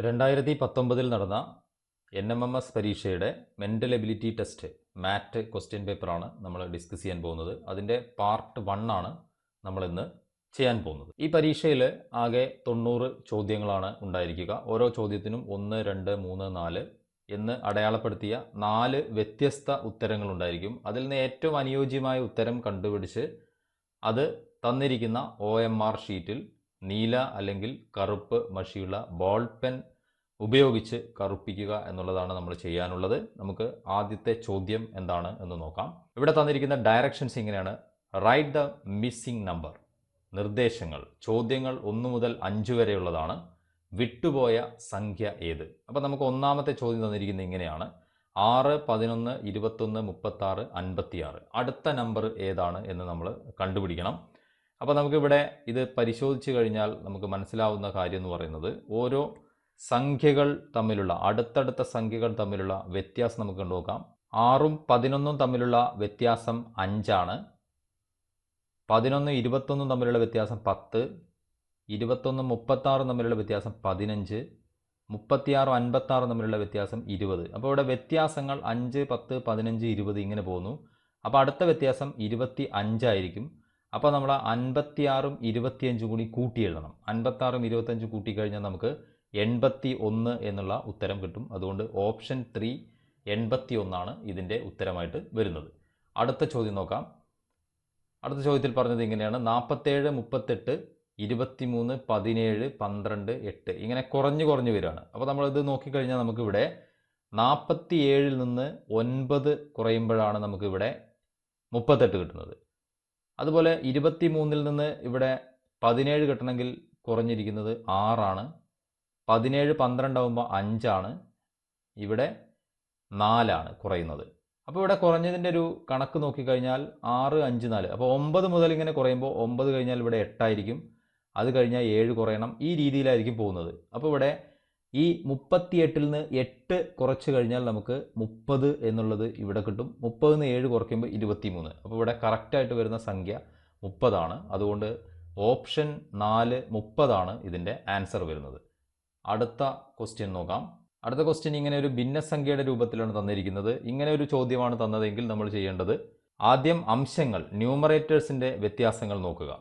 രണ്ടായിരത്തി പത്തൊമ്പതിൽ നടന്ന എൻ എം എം എസ് പരീക്ഷയുടെ mental ability test MAT question പേപ്പറാണ് നമ്മൾ ഡിസ്കസ് ചെയ്യാൻ പോകുന്നത്. അതിന്റെ പാർട്ട് വൺ ആണ് നമ്മളിന്ന് ചെയ്യാൻ പോകുന്നത്. ഈ പരീക്ഷയിൽ ആകെ തൊണ്ണൂറ് ചോദ്യങ്ങളാണ് ഉണ്ടായിരിക്കുക. ഓരോ ചോദ്യത്തിനും ഒന്ന് രണ്ട് മൂന്ന് നാല് എന്ന് അടയാളപ്പെടുത്തിയ നാല് വ്യത്യസ്ത ഉത്തരങ്ങൾ ഉണ്ടായിരിക്കും. അതിൽ നിന്ന് ഏറ്റവും അനുയോജ്യമായ ഉത്തരം കണ്ടുപിടിച്ച് അത് തന്നിരിക്കുന്ന ഒ ഷീറ്റിൽ നീല അല്ലെങ്കിൽ കറുപ്പ് മഷിയുള്ള ബോൾ പെൻ ഉപയോഗിച്ച് കറുപ്പിക്കുക എന്നുള്ളതാണ് നമ്മൾ ചെയ്യാനുള്ളത്. നമുക്ക് ആദ്യത്തെ ചോദ്യം എന്താണ് എന്ന് നോക്കാം. ഇവിടെ തന്നിരിക്കുന്ന ഡയറക്ഷൻസ് ഇങ്ങനെയാണ്. റൈറ്റ് ദ മിസ്സിംഗ് നമ്പർ നിർദ്ദേശങ്ങൾ. ചോദ്യങ്ങൾ ഒന്ന് മുതൽ അഞ്ച് വരെയുള്ളതാണ്. വിട്ടുപോയ സംഖ്യ ഏത്? അപ്പോൾ നമുക്ക് ഒന്നാമത്തെ ചോദ്യം തന്നിരിക്കുന്നത് ഇങ്ങനെയാണ്. ആറ് പതിനൊന്ന് ഇരുപത്തൊന്ന് മുപ്പത്താറ് അൻപത്തിയാറ്. അടുത്ത നമ്പർ ഏതാണ് എന്ന് നമ്മൾ കണ്ടുപിടിക്കണം. അപ്പോൾ നമുക്കിവിടെ ഇത് പരിശോധിച്ച് കഴിഞ്ഞാൽ നമുക്ക് മനസ്സിലാവുന്ന കാര്യം എന്ന് പറയുന്നത് ഓരോ സംഖ്യകൾ തമ്മിലുള്ള അടുത്തടുത്ത സംഖ്യകൾ തമ്മിലുള്ള വ്യത്യാസം നമുക്ക് നോക്കാം. ആറും പതിനൊന്നും തമ്മിലുള്ള വ്യത്യാസം അഞ്ചാണ്. പതിനൊന്ന് ഇരുപത്തൊന്നും തമ്മിലുള്ള വ്യത്യാസം പത്ത്. ഇരുപത്തൊന്ന് മുപ്പത്താറും തമ്മിലുള്ള വ്യത്യാസം പതിനഞ്ച്. മുപ്പത്തിയാറും അൻപത്താറും തമ്മിലുള്ള വ്യത്യാസം ഇരുപത്. അപ്പോൾ ഇവിടെ വ്യത്യാസങ്ങൾ അഞ്ച് പത്ത് പതിനഞ്ച് ഇരുപത് ഇങ്ങനെ പോകുന്നു. അപ്പോൾ അടുത്ത വ്യത്യാസം ഇരുപത്തി അഞ്ചായിരിക്കും അപ്പോൾ നമ്മൾ അൻപത്തിയാറും ഇരുപത്തിയഞ്ചും കൂടി കൂട്ടി എഴുതണം. അൻപത്താറും ഇരുപത്തഞ്ചും കൂട്ടിക്കഴിഞ്ഞാൽ നമുക്ക് എൺപത്തി ഒന്ന് എന്നുള്ള ഉത്തരം കിട്ടും. അതുകൊണ്ട് ഓപ്ഷൻ ത്രീ എൺപത്തി ഒന്നാണ് ഇതിന്റെ ഉത്തരമായിട്ട് വരുന്നത്. അടുത്ത ചോദ്യം നോക്കാം. അടുത്ത ചോദ്യത്തിൽ പറഞ്ഞത് ഇങ്ങനെയാണ്. നാൽപ്പത്തേഴ് മുപ്പത്തെട്ട് ഇരുപത്തിമൂന്ന് പതിനേഴ് പന്ത്രണ്ട് എട്ട് ഇങ്ങനെ കുറഞ്ഞു കുറഞ്ഞു വരികയാണ്. അപ്പോൾ നമ്മളിത് നോക്കിക്കഴിഞ്ഞാൽ നമുക്കിവിടെ നാൽപ്പത്തി ഏഴിൽ നിന്ന് ഒൻപത് കുറയുമ്പോഴാണ് നമുക്കിവിടെ മുപ്പത്തെട്ട് കിട്ടുന്നത്. അതുപോലെ ഇരുപത്തി മൂന്നിൽ നിന്ന് ഇവിടെ പതിനേഴ് കിട്ടണമെങ്കിൽ കുറഞ്ഞിരിക്കുന്നത് ആറാണ്. പതിനേഴ് പന്ത്രണ്ടാവുമ്പോൾ അഞ്ചാണ്. ഇവിടെ നാലാണ് കുറയുന്നത്. അപ്പോൾ ഇവിടെ കുറഞ്ഞതിന്റെ ഒരു കണക്ക് നോക്കിക്കഴിഞ്ഞാൽ ആറ് അഞ്ച് നാല്. അപ്പോൾ ഒമ്പത് മുതൽ ഇങ്ങനെ കുറയുമ്പോൾ ഒമ്പത് കഴിഞ്ഞാൽ ഇവിടെ എട്ടായിരിക്കും. അത് കഴിഞ്ഞാൽ ഏഴ് കുറയണം. ഈ രീതിയിലായിരിക്കും പോകുന്നത്. അപ്പോൾ ഇവിടെ ഈ മുപ്പത്തിയെട്ടിൽ നിന്ന് എട്ട് കുറച്ച് കഴിഞ്ഞാൽ നമുക്ക് മുപ്പത് എന്നുള്ളത് ഇവിടെ കിട്ടും. മുപ്പതിൽ നിന്ന് ഏഴ് കുറയ്ക്കുമ്പോൾ ഇരുപത്തി മൂന്ന് അപ്പോൾ ഇവിടെ കറക്റ്റായിട്ട് വരുന്ന സംഖ്യ മുപ്പതാണ്. അതുകൊണ്ട് ഓപ്ഷൻ നാല് മുപ്പതാണ് ഇതിന്റെ ആൻസർ വരുന്നത്. അടുത്ത ക്വസ്റ്റ്യൻ നോക്കാം. അടുത്ത ക്വസ്റ്റ്യൻ ഇങ്ങനെ ഒരു ഭിന്നസംഖ്യയുടെ രൂപത്തിലാണ് തന്നിരിക്കുന്നത്. ഇങ്ങനെ ഒരു ചോദ്യമാണ് തന്നതെങ്കിൽ നമ്മൾ ചെയ്യേണ്ടത് ആദ്യം അംശങ്ങൾ ന്യൂമറേറ്റേഴ്സിന്റെ വ്യത്യാസങ്ങൾ നോക്കുക.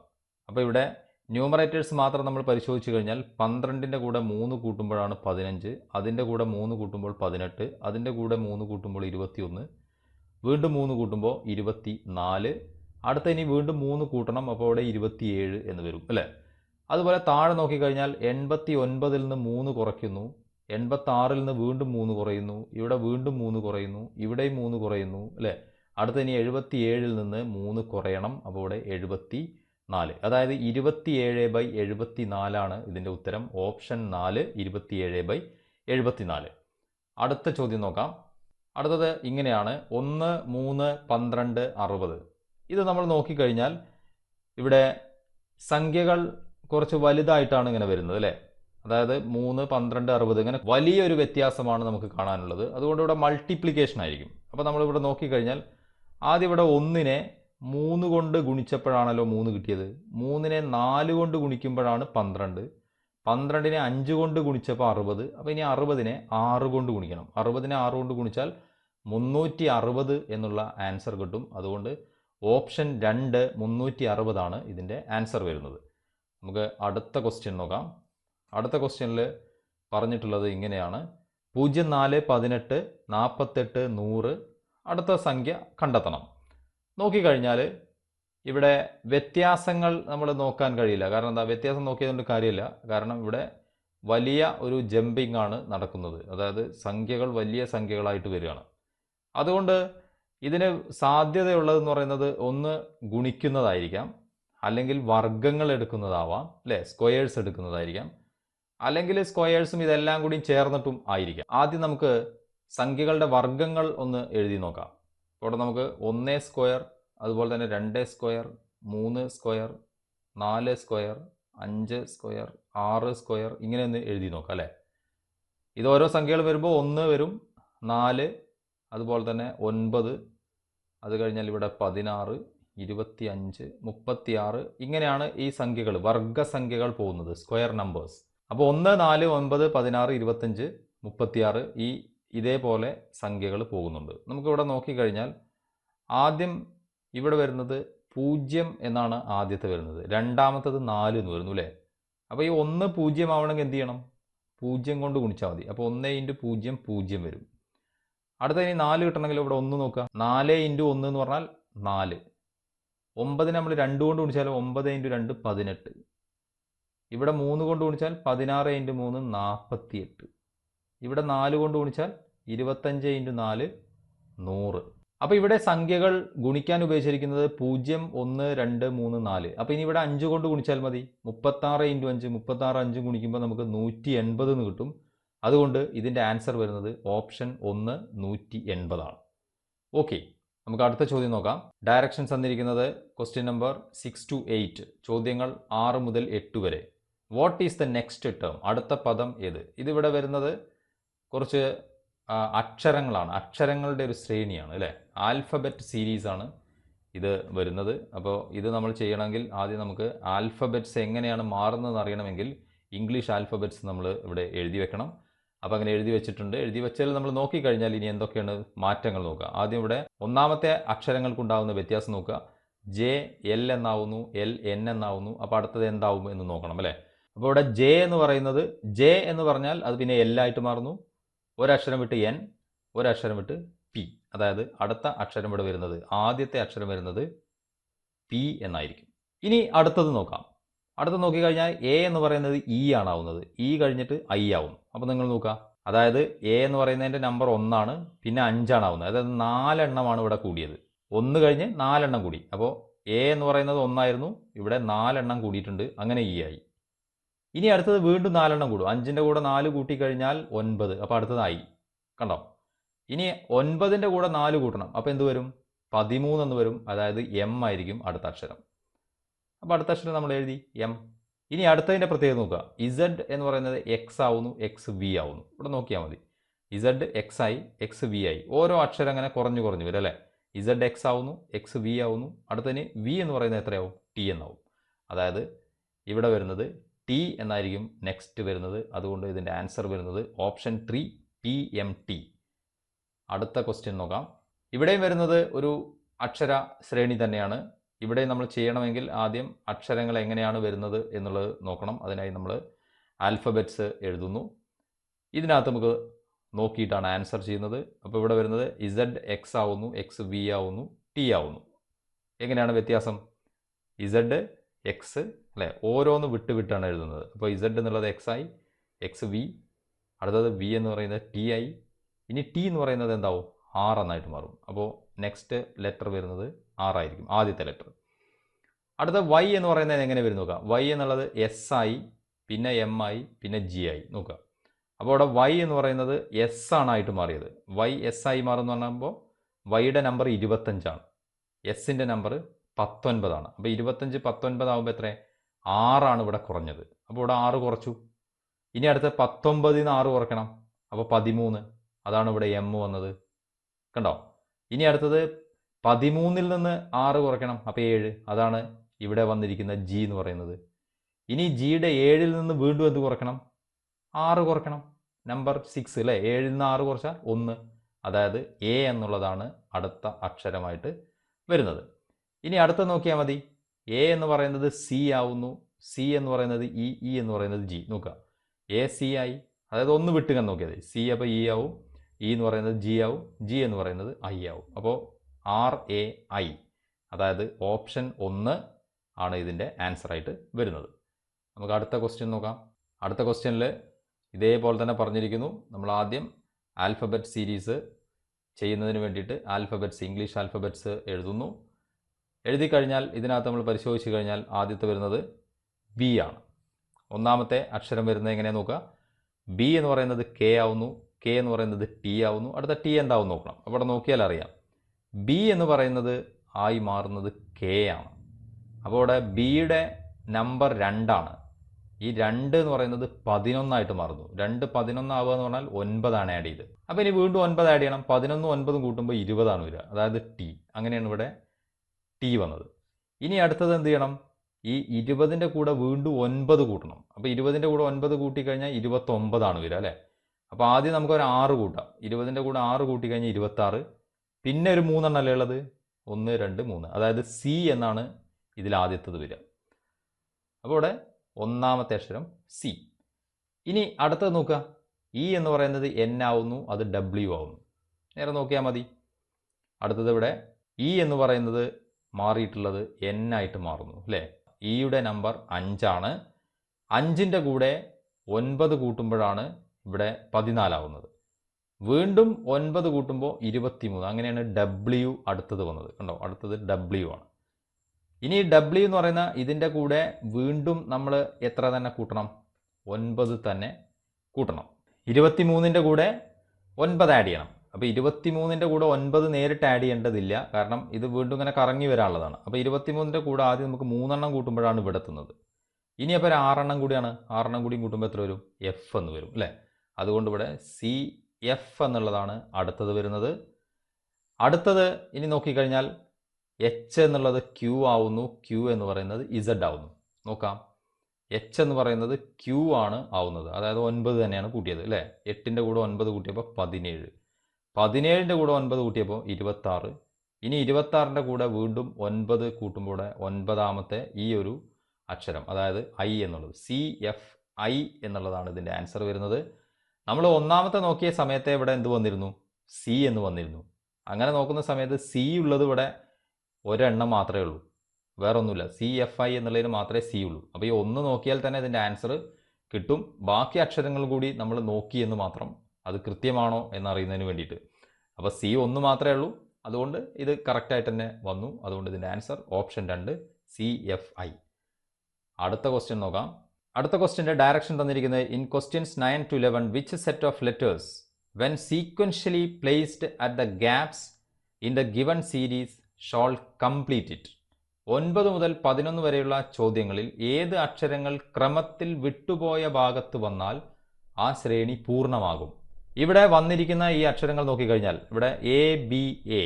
അപ്പോൾ ഇവിടെ ന്യൂമറേറ്റേഴ്സ് മാത്രം നമ്മൾ പരിശോധിച്ച് കഴിഞ്ഞാൽ പന്ത്രണ്ടിന്റെ കൂടെ മൂന്ന് കൂട്ടുമ്പോഴാണ് പതിനഞ്ച് അതിന്റെ കൂടെ മൂന്ന് കൂട്ടുമ്പോൾ പതിനെട്ട് അതിന്റെ കൂടെ മൂന്ന് കൂട്ടുമ്പോൾ ഇരുപത്തിയൊന്ന് വീണ്ടും മൂന്ന് കൂട്ടുമ്പോൾ ഇരുപത്തി നാല് അടുത്ത ഇനി വീണ്ടും മൂന്ന് കൂട്ടണം അപ്പോൾ അവിടെ ഇരുപത്തിയേഴ് എന്ന് വരും അല്ലേ? അതുപോലെ താഴെ നോക്കിക്കഴിഞ്ഞാൽ എൺപത്തി ഒൻപതിൽ നിന്ന് മൂന്ന് കുറയ്ക്കുന്നു എൺപത്തി ആറിൽ നിന്ന് വീണ്ടും മൂന്ന് കുറയുന്നു ഇവിടെ വീണ്ടും മൂന്ന് കുറയുന്നു ഇവിടെയും മൂന്ന് കുറയുന്നു അല്ലേ? അടുത്ത ഇനി എഴുപത്തി ഏഴിൽ നിന്ന് മൂന്ന് കുറയണം അപ്പോൾ ഇവിടെ എഴുപത്തി നാല്. അതായത് ഇരുപത്തിയേഴ് ബൈ എഴുപത്തി നാലാണ് ഇതിന്റെ ഉത്തരം. ഓപ്ഷൻ നാല് ഇരുപത്തിയേഴ് ബൈ എഴുപത്തി നാല് അടുത്ത ചോദ്യം നോക്കാം. അടുത്തത് ഇങ്ങനെയാണ്. ഒന്ന് മൂന്ന് പന്ത്രണ്ട് അറുപത്. ഇത് നമ്മൾ നോക്കിക്കഴിഞ്ഞാൽ ഇവിടെ സംഖ്യകൾ കുറച്ച് വലുതായിട്ടാണ് ഇങ്ങനെ വരുന്നത് അല്ലേ? അതായത് മൂന്ന് പന്ത്രണ്ട് അറുപത് ഇങ്ങനെ വലിയൊരു വ്യത്യാസമാണ് നമുക്ക് കാണാനുള്ളത്. അതുകൊണ്ട് ഇവിടെ മൾട്ടിപ്ലിക്കേഷൻ ആയിരിക്കും. അപ്പോൾ നമ്മളിവിടെ നോക്കിക്കഴിഞ്ഞാൽ ആദ്യം ഇവിടെ ഒന്നിനെ മൂന്ന് കൊണ്ട് ഗുണിച്ചപ്പോഴാണല്ലോ മൂന്ന് കിട്ടിയത്. മൂന്നിനെ നാല് കൊണ്ട് ഗുണിക്കുമ്പോഴാണ് പന്ത്രണ്ട്. പന്ത്രണ്ടിനെ അഞ്ച് കൊണ്ട് ഗുണിച്ചപ്പോൾ അറുപത്. അപ്പോൾ ഇനി അറുപതിനെ ആറ് കൊണ്ട് ഗുണിക്കണം. അറുപതിനെ ആറ് കൊണ്ട് ഗുണിച്ചാൽ മുന്നൂറ്റി അറുപത് എന്നുള്ള ആൻസർ കിട്ടും. അതുകൊണ്ട് ഓപ്ഷൻ രണ്ട് മുന്നൂറ്റി അറുപതാണ് ഇതിന്റെ ആൻസർ വരുന്നത്. നമുക്ക് അടുത്ത ക്വസ്റ്റ്യൻ നോക്കാം. അടുത്ത ക്വസ്റ്റ്യനിൽ പറഞ്ഞിട്ടുള്ളത് ഇങ്ങനെയാണ്. പൂജ്യം നാല് പതിനെട്ട് നാൽപ്പത്തെട്ട് നൂറ്. അടുത്ത സംഖ്യ കണ്ടെത്തണം. നോക്കിക്കഴിഞ്ഞാൽ ഇവിടെ വ്യത്യാസങ്ങൾ നമ്മൾ നോക്കാൻ കഴിയില്ല. കാരണം എന്താ? വ്യത്യാസം നോക്കിയതുകൊണ്ട് കാര്യമില്ല. കാരണം ഇവിടെ വലിയ ഒരു ജമ്പിംഗ് ആണ് നടക്കുന്നത്. അതായത് സംഖ്യകൾ വലിയ സംഖ്യകളായിട്ട് വരികയാണ്. അതുകൊണ്ട് ഇതിന് സാധ്യതയുള്ളതെന്ന് പറയുന്നത് ഒന്ന് ഗുണിക്കുന്നതായിരിക്കാം. അല്ലെങ്കിൽ വർഗങ്ങൾ എടുക്കുന്നതാവാം. അല്ലേ? സ്ക്വയേഴ്സ് എടുക്കുന്നതായിരിക്കാം. അല്ലെങ്കിൽ സ്ക്വയേഴ്സും ഇതെല്ലാം കൂടി ചേർന്നിട്ടും ആയിരിക്കാം. ആദ്യം നമുക്ക് സംഖ്യകളുടെ വർഗങ്ങൾ ഒന്ന് എഴുതി നോക്കാം. ഇവിടെ നമുക്ക് ഒന്ന് സ്ക്വയർ അതുപോലെ തന്നെ രണ്ട് സ്ക്വയർ മൂന്ന് സ്ക്വയർ നാല് സ്ക്വയർ അഞ്ച് സ്ക്വയർ ആറ് സ്ക്വയർ ഇങ്ങനെ ഒന്ന് എഴുതി നോക്കാം അല്ലേ? ഇത് ഓരോ സംഖ്യകൾ വരുമ്പോൾ ഒന്ന് വരും നാല് അതുപോലെ തന്നെ ഒൻപത് അത് കഴിഞ്ഞാൽ ഇവിടെ പതിനാറ് ഇരുപത്തി അഞ്ച് മുപ്പത്തിയാറ് ഇങ്ങനെയാണ് ഈ സംഖ്യകൾ വർഗസംഖ്യകൾ പോകുന്നത് സ്ക്വയർ നമ്പേഴ്സ്. അപ്പോൾ ഒന്ന് നാല് ഒൻപത് പതിനാറ് ഇരുപത്തഞ്ച് മുപ്പത്തിയാറ് ഈ ഇതേപോലെ സംഖ്യകൾ പോകുന്നുണ്ട്. നമുക്കിവിടെ നോക്കിക്കഴിഞ്ഞാൽ ആദ്യം ഇവിടെ വരുന്നത് പൂജ്യം എന്നാണ് ആദ്യത്തെ വരുന്നത്. രണ്ടാമത്തത് നാല് എന്ന് വരുന്നു അല്ലേ? അപ്പോൾ ഈ ഒന്ന് പൂജ്യം ആവണമെങ്കിൽ എന്ത് ചെയ്യണം? പൂജ്യം കൊണ്ട് ഗുണിച്ചാൽ മതി. അപ്പോൾ ഒന്ന് ഇന്റു പൂജ്യം പൂജ്യം വരും. അടുത്ത ഇനി നാല് കിട്ടണമെങ്കിൽ ഇവിടെ ഒന്ന് നോക്കുക. നാല് ഇന്റു ഒന്ന് എന്ന് പറഞ്ഞാൽ നാല്. ഒമ്പതിന് നമ്മൾ രണ്ട് കൊണ്ട് ഗുണിച്ചാൽ ഒമ്പത് ഇന്റു രണ്ട് പതിനെട്ട്. ഇവിടെ മൂന്ന് കൊണ്ട് ഗുണിച്ചാൽ പതിനാറ് ഇന്റു മൂന്ന് നാൽപ്പത്തി എട്ട് ഇവിടെ നാല് കൊണ്ട് ഗുണിച്ചാൽ ഇരുപത്തഞ്ച് ഇന്റു നാല് നൂറ്. അപ്പോൾ ഇവിടെ സംഖ്യകൾ ഗുണിക്കാൻ ഉപയോഗിച്ചിരിക്കുന്നത് പൂജ്യം ഒന്ന് രണ്ട് മൂന്ന് നാല്. അപ്പോൾ ഇനി ഇവിടെ അഞ്ച് കൊണ്ട് ഗുണിച്ചാൽ മതി. മുപ്പത്താറ് ഇന്റു അഞ്ച് മുപ്പത്താറ് അഞ്ചും ഗുണിക്കുമ്പോൾ നമുക്ക് നൂറ്റി എൺപത് എന്ന് കിട്ടും. അതുകൊണ്ട് ഇതിന്റെ ആൻസർ വരുന്നത് ഓപ്ഷൻ ഒന്ന് നൂറ്റി എൺപതാണ്. ഓക്കെ നമുക്ക് അടുത്ത ചോദ്യം നോക്കാം. ഡയറക്ഷൻ തന്നിരിക്കുന്നത് question number six to eight ചോദ്യങ്ങൾ ആറ് മുതൽ എട്ട് വരെ. What is the next term? അടുത്ത പദം ഏത്? ഇതിവിടെ വരുന്നത് കുറച്ച് അക്ഷരങ്ങളാണ്. അക്ഷരങ്ങളുടെ ഒരു ശ്രേണിയാണ് അല്ലേ? ആൽഫബറ്റ് സീരീസാണ് ഇത് വരുന്നത്. അപ്പോൾ ഇത് നമ്മൾ ചെയ്യണമെങ്കിൽ ആദ്യം നമുക്ക് ആൽഫബറ്റ്സ് എങ്ങനെയാണ് മാറുന്നതെന്ന് അറിയണമെങ്കിൽ ഇംഗ്ലീഷ് ആൽഫബറ്റ്സ് നമ്മൾ ഇവിടെ എഴുതി വെക്കണം. അപ്പോൾ അങ്ങനെ എഴുതി വെച്ചിട്ടുണ്ട്. എഴുതി വെച്ചാൽ നമ്മൾ നോക്കിക്കഴിഞ്ഞാൽ ഇനി എന്തൊക്കെയാണ് മാറ്റങ്ങൾ നോക്കുക. ആദ്യം ഇവിടെ ഒന്നാമത്തെ അക്ഷരങ്ങൾക്കുണ്ടാകുന്ന വ്യത്യാസം നോക്കുക. ജെ എൽ എന്നാവുന്നു എൽ എൻ എന്നാവുന്നു. അപ്പോൾ അടുത്തത് എന്താവും എന്ന് നോക്കണം അല്ലേ? അപ്പോൾ ഇവിടെ ജെ എന്ന് പറയുന്നത് ജെ എന്ന് പറഞ്ഞാൽ അത് പിന്നെ എൽ ആയിട്ട് മാറുന്നു. ഒരക്ഷരം വിട്ട് എൻ ഒരക്ഷരം വിട്ട് പി. അതായത് അടുത്ത അക്ഷരം ഇവിടെ വരുന്നത് ആദ്യത്തെ അക്ഷരം വരുന്നത് പി എന്നായിരിക്കും. ഇനി അടുത്തത് നോക്കാം. അടുത്തത് നോക്കിക്കഴിഞ്ഞാൽ എ എന്ന് പറയുന്നത് ഇ ആണ് ആവുന്നത് ഇ കഴിഞ്ഞിട്ട് ഐ ആവും. അപ്പോൾ നിങ്ങൾ നോക്കുക. അതായത് എ എന്ന് പറയുന്നതിന്റെ നമ്പർ ഒന്നാണ് പിന്നെ അഞ്ചാണ് ആവുന്നത് അതായത് നാലെണ്ണമാണ് ഇവിടെ കൂടിയത്. ഒന്ന് കഴിഞ്ഞ് നാലെണ്ണം കൂടി. അപ്പോൾ എ എന്ന് പറയുന്നത് ഒന്നായിരുന്നു. ഇവിടെ നാലെണ്ണം കൂടിയിട്ടുണ്ട്. അങ്ങനെ ഇ ആയി. ഇനി അടുത്തത് വീണ്ടും നാലെണ്ണം കൂടും. അഞ്ചിന്റെ കൂടെ നാല് കൂട്ടിക്കഴിഞ്ഞാൽ ഒൻപത്. അപ്പോൾ അടുത്തതായി. കണ്ടോ? ഇനി ഒൻപതിന്റെ കൂടെ നാല് കൂട്ടണം. അപ്പോൾ എന്ത് വരും? പതിമൂന്ന് എന്ന് വരും. അതായത് എം ആയിരിക്കും അടുത്ത അക്ഷരം. അപ്പോൾ അടുത്ത അക്ഷരം നമ്മൾ എഴുതി? എം ഇനി അടുത്തതിന്റെ പ്രത്യേകത നോക്കുക. ഇസഡ് എന്ന് പറയുന്നത് എക്സ് ആവുന്നു എക്സ് വി ആവുന്നു. ഇവിടെ നോക്കിയാൽ മതി. ഇസഡ് എക്സ് ആയി എക്സ് വി ആയി. ഓരോ അക്ഷരം അങ്ങനെ കുറഞ്ഞു കുറഞ്ഞു വരും അല്ലേ? ഇസഡ് എക്സ് ആവുന്നു എക്സ് വി ആവുന്നു. അടുത്തതിന് വി എന്ന് പറയുന്നത് എത്രയാവും? ടി എന്നാവും. അതായത് ഇവിടെ വരുന്നത് ടി എന്നായിരിക്കും നെക്സ്റ്റ് വരുന്നത്. അതുകൊണ്ട് ഇതിന്റെ ആൻസർ വരുന്നത് option three P M T അടുത്ത ക്വസ്റ്റ്യൻ നോക്കാം. ഇവിടെയും വരുന്നത് ഒരു അക്ഷര ശ്രേണി തന്നെയാണ്. ഇവിടെ നമ്മൾ ചെയ്യണമെങ്കിൽ ആദ്യം അക്ഷരങ്ങൾ എങ്ങനെയാണ് വരുന്നത് എന്നുള്ളത് നോക്കണം. അതിനായി നമ്മൾ ആൽഫബറ്റ്സ് എഴുതുന്നു. ഇതിനകത്ത് നമുക്ക് നോക്കിയിട്ടാണ് ആൻസർ ചെയ്യുന്നത്. അപ്പോൾ ഇവിടെ വരുന്നത് ഇസഡ് എക്സ് ആവുന്നു എക്സ് വി ആവുന്നു ടി ആവുന്നു. എങ്ങനെയാണ് വ്യത്യാസം? ഇസഡ് എക്സ് അല്ലേ? ഓരോന്ന് വിട്ട് വിട്ടാണ് എഴുതുന്നത്. അപ്പോൾ ഇസഡ് എന്നുള്ളത് എക്സ് ഐ എക്സ് വി അടുത്തത് വി എന്ന് പറയുന്നത് ടി ഐ ഇനി ടി എന്ന് പറയുന്നത് എന്താവും? ആർ എന്നായിട്ട് മാറും. അപ്പോൾ നെക്സ്റ്റ് ലെറ്റർ വരുന്നത് ആറായിരിക്കും ആദ്യത്തെ ലെറ്റർ അടുത്ത വൈ എന്ന് പറയുന്നത് എങ്ങനെ വരും നോക്കുക വൈ എന്നുള്ളത് എസ് ആയി പിന്നെ എം ആയി പിന്നെ ജി ആയി നോക്കുക അപ്പോൾ അവിടെ വൈ എന്ന് പറയുന്നത് എസ് ആണ് ആയിട്ട് മാറിയത് വൈ എസ് ആയി മാറുമെന്ന് പറയുമ്പോൾ വൈയുടെ നമ്പർ ഇരുപത്തഞ്ചാണ് എസിന്റെ നമ്പർ പത്തൊൻപതാണ് അപ്പോൾ ഇരുപത്തഞ്ച് പത്തൊൻപത് ആകുമ്പോൾ എത്ര ആറാണ് ഇവിടെ കുറഞ്ഞത്. അപ്പോൾ ഇവിടെ ആറ് കുറച്ചു. ഇനി അടുത്ത പത്തൊമ്പതിൽ നിന്ന് ആറ് കുറയ്ക്കണം. അപ്പോൾ പതിമൂന്ന്. അതാണ് ഇവിടെ എം വന്നത്. കണ്ടോ? ഇനി അടുത്തത് പതിമൂന്നിൽ നിന്ന് ആറ് കുറയ്ക്കണം. അപ്പോൾ ഏഴ്. അതാണ് ഇവിടെ വന്നിരിക്കുന്ന ജി എന്ന് പറയുന്നത്. ഇനി ജിയുടെ ഏഴിൽ നിന്ന് വീണ്ടും എന്ത് കുറയ്ക്കണം? ആറ് കുറയ്ക്കണം. നമ്പർ സിക്സ് അല്ലേ ഏഴിൽ നിന്ന് ആറ് കുറച്ചാൽ ഒന്ന്. അതായത് എ എന്നുള്ളതാണ് അടുത്ത അക്ഷരമായിട്ട് വരുന്നത്. ഇനി അടുത്ത നോക്കിയാൽ മതി. എ എന്ന് പറയുന്നത് സി ആവുന്നു. സി എന്ന് പറയുന്നത് ഇ ഇ എന്ന് പറയുന്നത് ജി നോക്കുക. എ സി ആയി. അതായത് ഒന്ന് വിട്ടുക നോക്കിയാൽ മതി. സി അപ്പോൾ ഇ ആവും. ഇ എന്ന് പറയുന്നത് ജി ആവും. ജി എന്ന് പറയുന്നത് ഐ ആവും. അപ്പോൾ ആർ എ ഐ അതായത് ഓപ്ഷൻ ഒന്ന് ആണ് ഇതിന്റെ ആൻസറായിട്ട് വരുന്നത്. നമുക്ക് അടുത്ത ക്വസ്റ്റ്യൻ നോക്കാം. അടുത്ത ക്വസ്റ്റ്യനിൽ ഇതേപോലെ തന്നെ പറഞ്ഞിരിക്കുന്നു. നമ്മൾ ആദ്യം ആൽഫബറ്റ് സീരീസ് ചെയ്യുന്നതിന് വേണ്ടിയിട്ട് ആൽഫബറ്റ്സ് ഇംഗ്ലീഷ് ആൽഫബറ്റ്സ് എഴുതുന്നു. എഴുതി കഴിഞ്ഞാൽ ഇതിനകത്ത് നമ്മൾ പരിശോധിച്ച് കഴിഞ്ഞാൽ ആദ്യത്തെ വരുന്നത് ബി ആണ്. ഒന്നാമത്തെ അക്ഷരം വരുന്നത് എങ്ങനെയാണ് നോക്കുക? ബി എന്ന് പറയുന്നത് കെ ആവുന്നു. കെ എന്ന് പറയുന്നത് ടി ആവുന്നു. അടുത്ത ടി എന്താവും നോക്കണം. അവിടെ നോക്കിയാൽ അറിയാം. ബി എന്ന് പറയുന്നത് ആയി മാറുന്നത് കെ ആണ്. അപ്പോൾ ഇവിടെ ബിയുടെ നമ്പർ രണ്ടാണ് ഈ രണ്ട് എന്ന് പറയുന്നത് പതിനൊന്നായിട്ട് മാറുന്നു. രണ്ട് പതിനൊന്നാവുക എന്ന് പറഞ്ഞാൽ ഒൻപതാണ് ആഡ് ചെയ്ത്. അപ്പോൾ ഇനി വീണ്ടും ഒൻപത് ആഡ് ചെയ്യണം. പതിനൊന്നും ഒൻപതും കൂട്ടുമ്പോൾ ഇരുപതാണ് വരിക. അതായത് ടി അങ്ങനെയാണ് ഇവിടെ ടി വന്നത്. ഇനി അടുത്തത് എന്ത് ചെയ്യണം? ഈ ഇരുപതിന്റെ കൂടെ വീണ്ടും ഒൻപത് കൂട്ടണം. അപ്പോൾ ഇരുപതിന്റെ കൂടെ ഒൻപത് കൂട്ടിക്കഴിഞ്ഞാൽ ഇരുപത്തൊമ്പതാണ് വരിക അല്ലേ? അപ്പോൾ ആദ്യം നമുക്ക് ഒരു ആറ് കൂട്ടാം. ഇരുപതിന്റെ കൂടെ ആറ് കൂട്ടിക്കഴിഞ്ഞാൽ ഇരുപത്താറ്. പിന്നെ ഒരു മൂന്നെണ്ണം അല്ലേ ഉള്ളത്? ഒന്ന് രണ്ട് മൂന്ന്. അതായത് സി എന്നാണ് ഇതിൽ ആദ്യത്തത് വരിക. അപ്പോൾ ഇവിടെ ഒന്നാമത്തെ അക്ഷരം സി ഇനി അടുത്തത് നോക്കുക. ഇ എന്ന് പറയുന്നത് എൻ ആവുന്നു അത് ഡബ്ല്യു ആവുന്നു. നേരെ നോക്കിയാൽ മതി. അടുത്തത് ഇവിടെ ഇ എന്ന് പറയുന്നത് മാറിയിട്ടുള്ളത് എൻ ആയിട്ട് മാറുന്നു അല്ലേ? ഇയുടെ നമ്പർ അഞ്ചാണ്. അഞ്ചിന്റെ കൂടെ ഒൻപത് കൂട്ടുമ്പോഴാണ് ഇവിടെ പതിനാലാവുന്നത്. വീണ്ടും ഒൻപത് കൂട്ടുമ്പോൾ ഇരുപത്തിമൂന്ന്. അങ്ങനെയാണ് ഡബ്ല്യു അടുത്തത് വന്നത്. കണ്ടോ? അടുത്തത് ഡബ്ല്യു ആണ്. ഇനി ഡബ്ല്യു എന്ന് പറയുന്ന ഇതിന്റെ കൂടെ വീണ്ടും നമ്മൾ എത്ര തന്നെ കൂട്ടണം? ഒൻപത് തന്നെ കൂട്ടണം. ഇരുപത്തിമൂന്നിന്റെ കൂടെ ഒൻപത് ആഡ് ചെയ്യണം. അപ്പോൾ ഇരുപത്തിമൂന്നിന്റെ കൂടെ ഒൻപത് നേരിട്ട് ആഡ് ചെയ്യേണ്ടതില്ല. കാരണം ഇത് വീണ്ടും ഇങ്ങനെ കറങ്ങി വരാനുള്ളതാണ്. അപ്പോൾ ഇരുപത്തിമൂന്നിന്റെ കൂടെ ആദ്യം നമുക്ക് മൂന്നെണ്ണം കൂട്ടുമ്പോഴാണ് ഇവിടെ എത്തുന്നത്. ഇനി അപ്പോൾ ഒരു ആറെണ്ണം കൂടിയാണ്. ആറെണ്ണം കൂടിയും കൂട്ടുമ്പോൾ എത്ര വരും? എഫ് എന്ന് വരും അല്ലേ? അതുകൊണ്ട് ഇവിടെ സി എഫ് എന്നുള്ളതാണ് അടുത്തത് വരുന്നത്. അടുത്തത് ഇനി നോക്കിക്കഴിഞ്ഞാൽ എച്ച് എന്നുള്ളത് ക്യൂ ആവുന്നു. ക്യൂ എന്ന് പറയുന്നത് ഇസഡ് ആവുന്നു. നോക്കാം. എച്ച് എന്ന് പറയുന്നത് ക്യൂ ആണ് ആവുന്നത്. അതായത് ഒൻപത് തന്നെയാണ് കൂട്ടിയത് അല്ലേ? എട്ടിന്റെ കൂടെ ഒൻപത് കൂട്ടിയപ്പോൾ പതിനേഴ്. പതിനേഴിന്റെ കൂടെ ഒൻപത് കൂട്ടിയപ്പോൾ ഇരുപത്താറ്. ഇനി ഇരുപത്താറിന്റെ കൂടെ വീണ്ടും ഒൻപത് കൂട്ടുമ്പോൾ ഒൻപതാമത്തെ ഈ ഒരു അക്ഷരം അതായത് ഐ എന്നുള്ളത് സി എഫ് ഐ എന്നുള്ളതാണ് ഇതിന്റെ ആൻസർ വരുന്നത്. നമ്മൾ ഒന്നാമത്തെ നോക്കിയ സമയത്തെ ഇവിടെ എന്ത് വന്നിരുന്നു? സി എന്ന് വന്നിരുന്നു. അങ്ങനെ നോക്കുന്ന സമയത്ത് സി ഉള്ളത് ഇവിടെ ഒരെണ്ണം മാത്രമേ ഉള്ളൂ. വേറൊന്നുമില്ല. സി എഫ് ഐ എന്നുള്ളതിന് മാത്രമേ സി ഉള്ളൂ. അപ്പോൾ ഈ ഒന്ന് നോക്കിയാൽ തന്നെ ഇതിന്റെ ആൻസർ കിട്ടും. ബാക്കി അക്ഷരങ്ങൾ കൂടി നമ്മൾ നോക്കി എന്ന് മാത്രം അത് കൃത്യമാണോ എന്നറിയുന്നതിന് വേണ്ടിയിട്ട്. അപ്പോൾ സി ഒന്ന് മാത്രമേ ഉള്ളൂ. അതുകൊണ്ട് ഇത് കറക്റ്റായിട്ട് തന്നെ വന്നു. അതുകൊണ്ട് ഇതിന്റെ ആൻസർ ഓപ്ഷൻ രണ്ട് സി എഫ് ഐ അടുത്ത ക്വസ്റ്റ്യൻ നോക്കാം. അടുത്ത ക്വസ്റ്റ്യന്റെ ഡയറക്ഷൻ തന്നിരിക്കുന്നത് in questions nine to eleven which set of letters when sequentially placed at the gaps in the given series shall complete it ഒൻപത് മുതൽ പതിനൊന്ന് വരെയുള്ള ചോദ്യങ്ങളിൽ ഏത് അക്ഷരങ്ങൾ ക്രമത്തിൽ വിട്ടുപോയ ഭാഗത്ത് വന്നാൽ ആ ശ്രേണി പൂർണമാകും. ഇവിടെ വന്നിരിക്കുന്ന ഈ അക്ഷരങ്ങൾ നോക്കിക്കഴിഞ്ഞാൽ ഇവിടെ എ ബി എ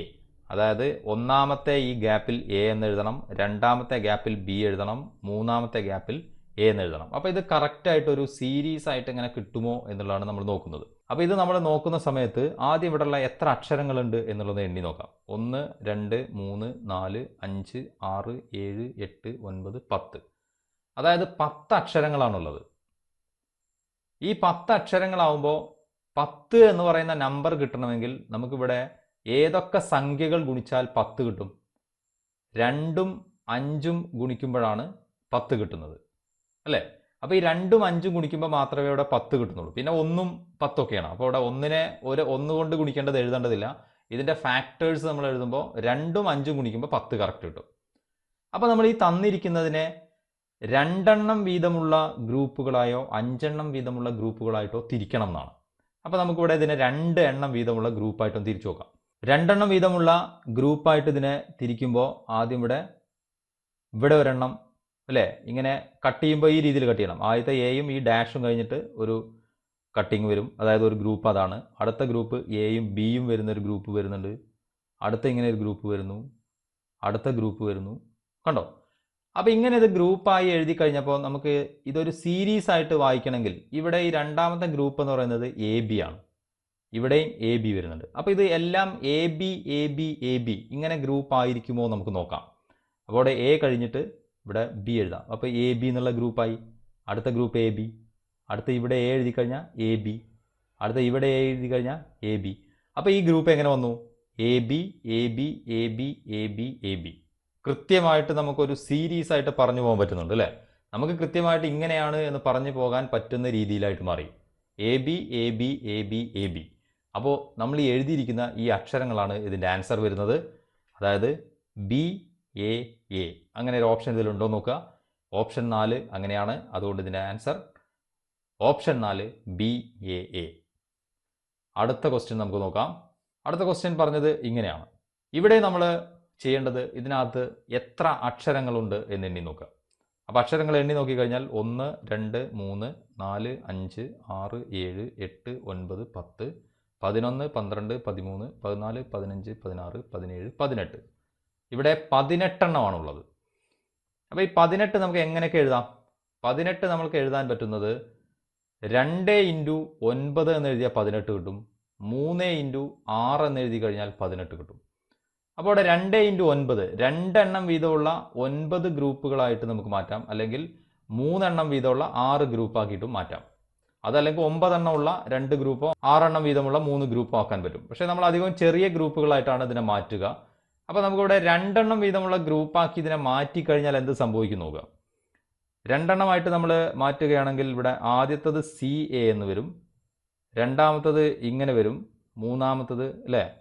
അതായത് ഒന്നാമത്തെ ഈ ഗ്യാപ്പിൽ എ എന്ന് എഴുതണം രണ്ടാമത്തെ ഗ്യാപ്പിൽ ബി എഴുതണം മൂന്നാമത്തെ ഗ്യാപ്പിൽ എ എന്ന് എഴുതണം. അപ്പോൾ ഇത് കറക്റ്റായിട്ട് ഒരു സീരീസ് ആയിട്ട് ഇങ്ങനെ കിട്ടുമോ എന്നുള്ളതാണ് നമ്മൾ നോക്കുന്നത്. അപ്പോൾ ഇത് നമ്മൾ നോക്കുന്ന സമയത്ത് ആദ്യം ഇവിടെയുള്ള എത്ര അക്ഷരങ്ങളുണ്ട് എന്നുള്ളത് എണ്ണി നോക്കാം. ഒന്ന് രണ്ട് മൂന്ന് നാല് അഞ്ച് ആറ് ഏഴ് എട്ട് ഒൻപത് പത്ത്. അതായത് പത്ത് അക്ഷരങ്ങളാണുള്ളത്. ഈ പത്ത് അക്ഷരങ്ങളാവുമ്പോൾ പത്ത് എന്ന് പറയുന്ന നമ്പർ കിട്ടണമെങ്കിൽ നമുക്കിവിടെ ഏതൊക്കെ സംഖ്യകൾ ഗുണിച്ചാൽ പത്ത് കിട്ടും? രണ്ടും അഞ്ചും ഗുണിക്കുമ്പോഴാണ് പത്ത് കിട്ടുന്നത്. അല്ലേ? അപ്പോൾ ഈ രണ്ടും അഞ്ചും ഗുണിക്കുമ്പോൾ മാത്രമേ ഇവിടെ പത്ത് കിട്ടുന്നുള്ളൂ. പിന്നെ ഒന്നും പത്തൊക്കെയാണ്. അപ്പോൾ ഇവിടെ ഒന്നിനെ ഒരു ഒന്ന് കൊണ്ട് ഗുണിക്കേണ്ടത് എഴുതേണ്ടതില്ല. ഇതിന്റെ ഫാക്ടേഴ്സ് നമ്മൾ എഴുതുമ്പോൾ രണ്ടും അഞ്ചും ഗുണിക്കുമ്പോൾ പത്ത് കറക്റ്റ് കിട്ടും. അപ്പോൾ നമ്മൾ ഈ തന്നിരിക്കുന്നതിനെ രണ്ടെണ്ണം വീതമുള്ള ഗ്രൂപ്പുകളായോ അഞ്ചെണ്ണം വീതമുള്ള ഗ്രൂപ്പുകളായിട്ടോ തിരിക്കണം എന്നാണ് അപ്പോൾ നമുക്കിവിടെ ഇതിനെ രണ്ട് എണ്ണം വീതമുള്ള ഗ്രൂപ്പായിട്ടൊന്ന് തിരിച്ചു നോക്കാം. രണ്ടെണ്ണം വീതമുള്ള ഗ്രൂപ്പായിട്ട് ഇതിനെ തിരിക്കുമ്പോൾ ആദ്യം ഇവിടെ ഇവിടെ ഒരെണ്ണം അല്ലേ? ഇങ്ങനെ കട്ട് ചെയ്യുമ്പോൾ ഈ രീതിയിൽ കട്ട് ചെയ്യണം. ആദ്യത്തെ എയും ഈ ഡാഷും കഴിഞ്ഞിട്ട് ഒരു കട്ടിങ് വരും. അതായത് ഒരു ഗ്രൂപ്പ് അതാണ്. അടുത്ത ഗ്രൂപ്പ് എയും ബിയും വരുന്ന ഒരു ഗ്രൂപ്പ് വരുന്നുണ്ട്. അടുത്ത ഇങ്ങനെ ഒരു ഗ്രൂപ്പ് വരുന്നു. അടുത്ത ഗ്രൂപ്പ് വരുന്നു. കണ്ടോ? അപ്പോൾ ഇങ്ങനെ ഇത് ഗ്രൂപ്പായി എഴുതി കഴിഞ്ഞപ്പോൾ നമുക്ക് ഇതൊരു സീരീസ് ആയിട്ട് വായിക്കണമെങ്കിൽ ഇവിടെ ഈ രണ്ടാമത്തെ ഗ്രൂപ്പ് എന്ന് പറയുന്നത് എ ബി ആണ്. ഇവിടെയും എ ബി വരുന്നുണ്ട്. അപ്പോൾ ഇത് എല്ലാം A B A B A B ഇങ്ങനെ ഗ്രൂപ്പ് ആയിരിക്കുമോ നമുക്ക് നോക്കാം. അപ്പോൾ ഇവിടെ എ കഴിഞ്ഞിട്ട് ഇവിടെ ബി എഴുതാം. അപ്പോൾ എ ബി എന്നുള്ള ഗ്രൂപ്പായി അടുത്ത ഗ്രൂപ്പ് എ ബി അടുത്ത ഇവിടെ എ എഴുതി കഴിഞ്ഞാൽ എ ബി അടുത്ത ഇവിടെ എ എഴുതി കഴിഞ്ഞാൽ എ ബി അപ്പോൾ ഈ ഗ്രൂപ്പ് എങ്ങനെ വന്നു? A B A B A B A B A B കൃത്യമായിട്ട് നമുക്കൊരു സീരീസ് ആയിട്ട് പറഞ്ഞു പോകാൻ പറ്റുന്നുണ്ട് അല്ലേ? നമുക്ക് കൃത്യമായിട്ട് ഇങ്ങനെയാണ് എന്ന് പറഞ്ഞു പോകാൻ പറ്റുന്ന രീതിയിലായിട്ട് മാറി. A B A B A B A B. അപ്പോൾ നമ്മൾ ഈ എഴുതിയിരിക്കുന്ന ഈ അക്ഷരങ്ങളാണ് ഇതിന്റെ ആൻസർ വരുന്നത്. അതായത് ബി എ എ. അങ്ങനെ ഒരു ഓപ്ഷൻ ഇതിലുണ്ടോ നോക്കുക. ഓപ്ഷൻ നാല് അങ്ങനെയാണ് അതുകൊണ്ട് ഇതിന്റെ ആൻസർ. ഓപ്ഷൻ നാല് ബി എ എ. അടുത്ത ക്വസ്റ്റ്യൻ നമുക്ക് നോക്കാം. അടുത്ത ക്വസ്റ്റ്യൻ പറഞ്ഞത് ഇങ്ങനെയാണ്. ഇവിടെ നമ്മൾ ചെയ്യേണ്ടത് ഇതിനകത്ത് എത്ര അക്ഷരങ്ങളുണ്ട് എന്ന് എണ്ണി നോക്കുക. അപ്പോൾ അക്ഷരങ്ങൾ എണ്ണി നോക്കിക്കഴിഞ്ഞാൽ ഒന്ന് രണ്ട് മൂന്ന് നാല് അഞ്ച് ആറ് ഏഴ് എട്ട് ഒൻപത് പത്ത് പതിനൊന്ന് പന്ത്രണ്ട് പതിമൂന്ന് പതിനാല് പതിനഞ്ച് പതിനാറ് പതിനേഴ് പതിനെട്ട്. ഇവിടെ പതിനെട്ടെണ്ണമാണുള്ളത്. അപ്പോൾ ഈ പതിനെട്ട് നമുക്ക് എങ്ങനെയൊക്കെ എഴുതാം? പതിനെട്ട് നമുക്ക് എഴുതാൻ പറ്റുന്നത് രണ്ട് ഇന്റു ഒൻപത് എന്ന് എഴുതിയാൽ പതിനെട്ട് കിട്ടും. മൂന്ന് ഇന്റു ആറ് എന്ന് എഴുതി കഴിഞ്ഞാൽ പതിനെട്ട് കിട്ടും. അപ്പോൾ അവിടെ രണ്ട് ഇന്റു ഒൻപത്. രണ്ടെണ്ണം വീതമുള്ള ഒൻപത് ഗ്രൂപ്പുകളായിട്ട് നമുക്ക് മാറ്റാം. അല്ലെങ്കിൽ മൂന്നെണ്ണം വീതമുള്ള ആറ് ഗ്രൂപ്പാക്കിയിട്ടും മാറ്റാം. അതല്ലെങ്കിൽ ഒമ്പതെണ്ണം ഉള്ള രണ്ട് ഗ്രൂപ്പോ ആറെണ്ണം വീതമുള്ള മൂന്ന് ഗ്രൂപ്പോ ആക്കാൻ പറ്റും. പക്ഷേ നമ്മൾ അധികം ചെറിയ ഗ്രൂപ്പുകളായിട്ടാണ് ഇതിനെ മാറ്റുക. അപ്പോൾ നമുക്കിവിടെ രണ്ടെണ്ണം വീതമുള്ള ഗ്രൂപ്പാക്കി ഇതിനെ മാറ്റി കഴിഞ്ഞാൽ എന്ത് സംഭവിക്കും നോക്കുക. രണ്ടെണ്ണമായിട്ട് നമ്മൾ മാറ്റുകയാണെങ്കിൽ ഇവിടെ ആദ്യത്തത് സി എ എന്ന് വരും. രണ്ടാമത്തത് ഇങ്ങനെ വരും. മൂന്നാമത്തത് അല്ലേ?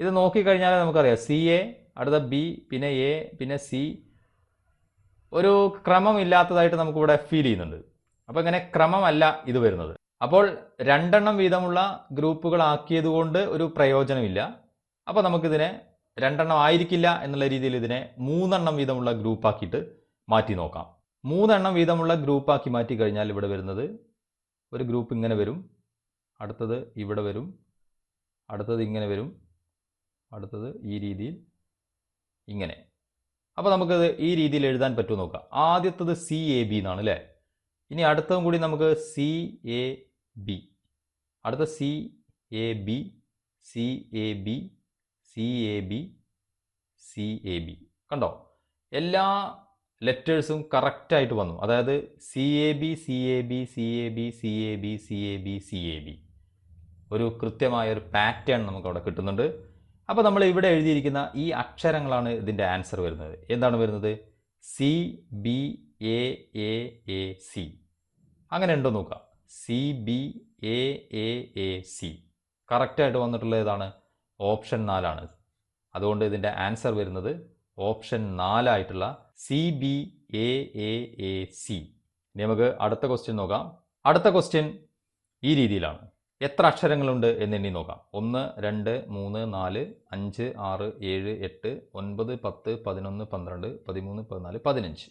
ഇത് നോക്കിക്കഴിഞ്ഞാൽ നമുക്കറിയാം. സി എ അടുത്ത ബി പിന്നെ എ പിന്നെ സി ഒരു ക്രമമില്ലാത്തതായിട്ട് നമുക്കിവിടെ ഫീൽ ചെയ്യുന്നുണ്ട്. അപ്പോൾ ഇങ്ങനെ ക്രമമല്ല ഇത് വരുന്നത്. അപ്പോൾ രണ്ടെണ്ണം വീതമുള്ള ഗ്രൂപ്പുകളാക്കിയത് കൊണ്ട് ഒരു പ്രയോജനമില്ല. അപ്പോൾ നമുക്കിതിനെ രണ്ടെണ്ണം ആയിരിക്കില്ല എന്നുള്ള രീതിയിൽ ഇതിനെ മൂന്നെണ്ണം വീതമുള്ള ഗ്രൂപ്പാക്കിയിട്ട് മാറ്റി നോക്കാം. മൂന്നെണ്ണം വീതമുള്ള ഗ്രൂപ്പാക്കി മാറ്റി കഴിഞ്ഞാൽ ഇവിടെ വരുന്നത് ഒരു ഗ്രൂപ്പ് ഇങ്ങനെ വരും. അടുത്തത് ഇവിടെ വരും. അടുത്തത് ഇങ്ങനെ വരും. അടുത്തത് ഈ രീതിയിൽ ഇങ്ങനെ അപ്പോൾ നമുക്കത് ഈ രീതിയിൽ എഴുതാൻ പറ്റുമോ നോക്കാം ആദ്യത്തത് സി എ ബി എന്നാണ് അല്ലേ ഇനി അടുത്തതും കൂടി നമുക്ക് സി എ ബി അടുത്ത C A B C A B C A B C A B കണ്ടോ എല്ലാ ലെറ്റേഴ്സും കറക്റ്റായിട്ട് വന്നു അതായത് C A B C A B C A B C A B C A B C A B ഒരു കൃത്യമായ ഒരു പാറ്റേൺ നമുക്കവിടെ കിട്ടുന്നുണ്ട് അപ്പോൾ നമ്മൾ ഇവിടെ എഴുതിയിരിക്കുന്ന ഈ അക്ഷരങ്ങളാണ് ഇതിന്റെ ആൻസർ വരുന്നത്. എന്താണ് വരുന്നത്? C B A A A C അങ്ങനെ ഉണ്ടോ നോക്കാം. C B A A A C കറക്റ്റായിട്ട് വന്നിട്ടുള്ള ഏതാണ്? ഓപ്ഷൻ നാലാണ്. അതുകൊണ്ട് ഇതിന്റെ ആൻസർ വരുന്നത് option നാലായിട്ടുള്ള C B A A A C ഇനി നമുക്ക് അടുത്ത ക്വസ്റ്റ്യൻ നോക്കാം. അടുത്ത ക്വസ്റ്റ്യൻ ഈ രീതിയിലാണ്. എത്ര അക്ഷരങ്ങളുണ്ട് എന്നെണ്ണി നോക്കാം. ഒന്ന് രണ്ട് മൂന്ന് നാല് അഞ്ച് ആറ് ഏഴ് എട്ട് ഒൻപത് പത്ത് പതിനൊന്ന് പന്ത്രണ്ട് പതിമൂന്ന് പതിനാല് പതിനഞ്ച്.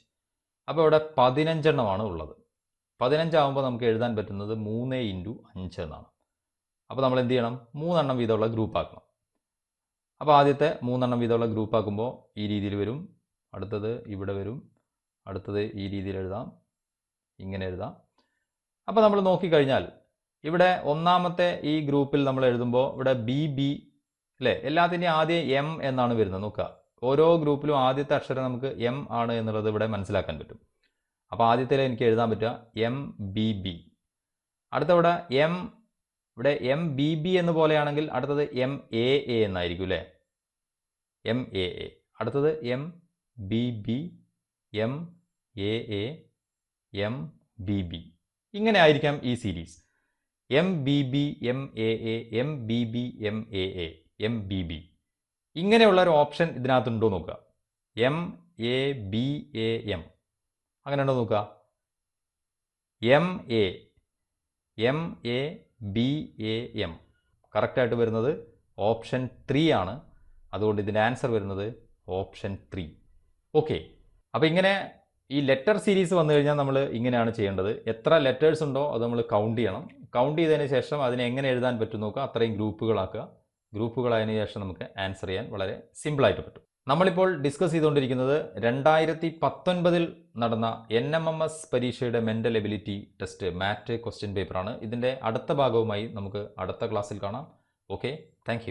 അപ്പോൾ ഇവിടെ പതിനഞ്ചെണ്ണമാണ് ഉള്ളത്. പതിനഞ്ചാകുമ്പോൾ നമുക്ക് എഴുതാൻ പറ്റുന്നത് മൂന്ന് ഇന്റു അഞ്ച് എന്നാണ്. അപ്പോൾ നമ്മൾ എന്ത് ചെയ്യണം? മൂന്നെണ്ണം വീതമുള്ള ഗ്രൂപ്പ് ആക്കണം. അപ്പോൾ ആദ്യത്തെ മൂന്നെണ്ണം വീതമുള്ള ഗ്രൂപ്പ് ആക്കുമ്പോൾ ഈ രീതിയിൽ വരും. അടുത്തത് ഇവിടെ വരും. അടുത്തത് ഈ രീതിയിൽ എഴുതാം. ഇങ്ങനെ എഴുതാം. അപ്പോൾ നമ്മൾ നോക്കിക്കഴിഞ്ഞാൽ ഇവിടെ ഒന്നാമത്തെ ഈ ഗ്രൂപ്പിൽ നമ്മൾ എഴുതുമ്പോൾ ഇവിടെ ബി ബി അല്ലേ എല്ലാത്തിന്റെയും ആദ്യം എം എന്നാണ് വരുന്നത്. നോക്കുക. ഓരോ ഗ്രൂപ്പിലും ആദ്യത്തെ അക്ഷരം നമുക്ക് എം ആണ് എന്നുള്ളത് ഇവിടെ മനസ്സിലാക്കാൻ പറ്റും. അപ്പോൾ ആദ്യത്തിൽ എനിക്ക് എഴുതാൻ പറ്റുക എം ബി ബി അടുത്തവിടെ എം ഇവിടെ എം ബി ബി എന്ന് പോലെയാണെങ്കിൽ അടുത്തത് എം എ എ എന്നായിരിക്കും അല്ലേ എം എ എ അടുത്തത് M B B M A A M B B ഇങ്ങനെ ആയിരിക്കാം ഈ series M B B M A A M B B M A A M B B ഇങ്ങനെയുള്ള ഒരു option ഇതിനകത്തുണ്ടോ നോക്കുക. M A B A M അങ്ങനെ ഉണ്ടോ നോക്കുക. M A M A B A M കറക്റ്റായിട്ട് വരുന്നത് ഓപ്ഷൻ ത്രീ ആണ്. അതുകൊണ്ട് ഇതിന്റെ ആൻസർ വരുന്നത് ഓപ്ഷൻ ത്രീ ഓക്കെ അപ്പോൾ ഇങ്ങനെ ഈ ലെറ്റർ സീരീസ് വന്നു കഴിഞ്ഞാൽ നമ്മൾ ഇങ്ങനെയാണ് ചെയ്യേണ്ടത്. എത്ര ലെറ്റേഴ്സ് ഉണ്ടോ അത് നമ്മൾ കൗണ്ട് ചെയ്യണം. കൗണ്ട് ചെയ്തതിന് ശേഷം അതിനെ എങ്ങനെ എഴുതാൻ പറ്റും നോക്കുക. അത്രയും ഗ്രൂപ്പുകളാക്കുക. ഗ്രൂപ്പുകളായതിനു ശേഷം നമുക്ക് ആൻസർ ചെയ്യാൻ വളരെ സിമ്പിളായിട്ട് പറ്റും. നമ്മളിപ്പോൾ ഡിസ്കസ് ചെയ്തുകൊണ്ടിരിക്കുന്നത് രണ്ടായിരത്തി പത്തൊൻപതിൽ നടന്ന എൻ എം എം എസ് പരീക്ഷയുടെ mental ability test MAT question പേപ്പറാണ് ഇതിന്റെ അടുത്ത ഭാഗവുമായി നമുക്ക് അടുത്ത ക്ലാസ്സിൽ കാണാം. Okay thank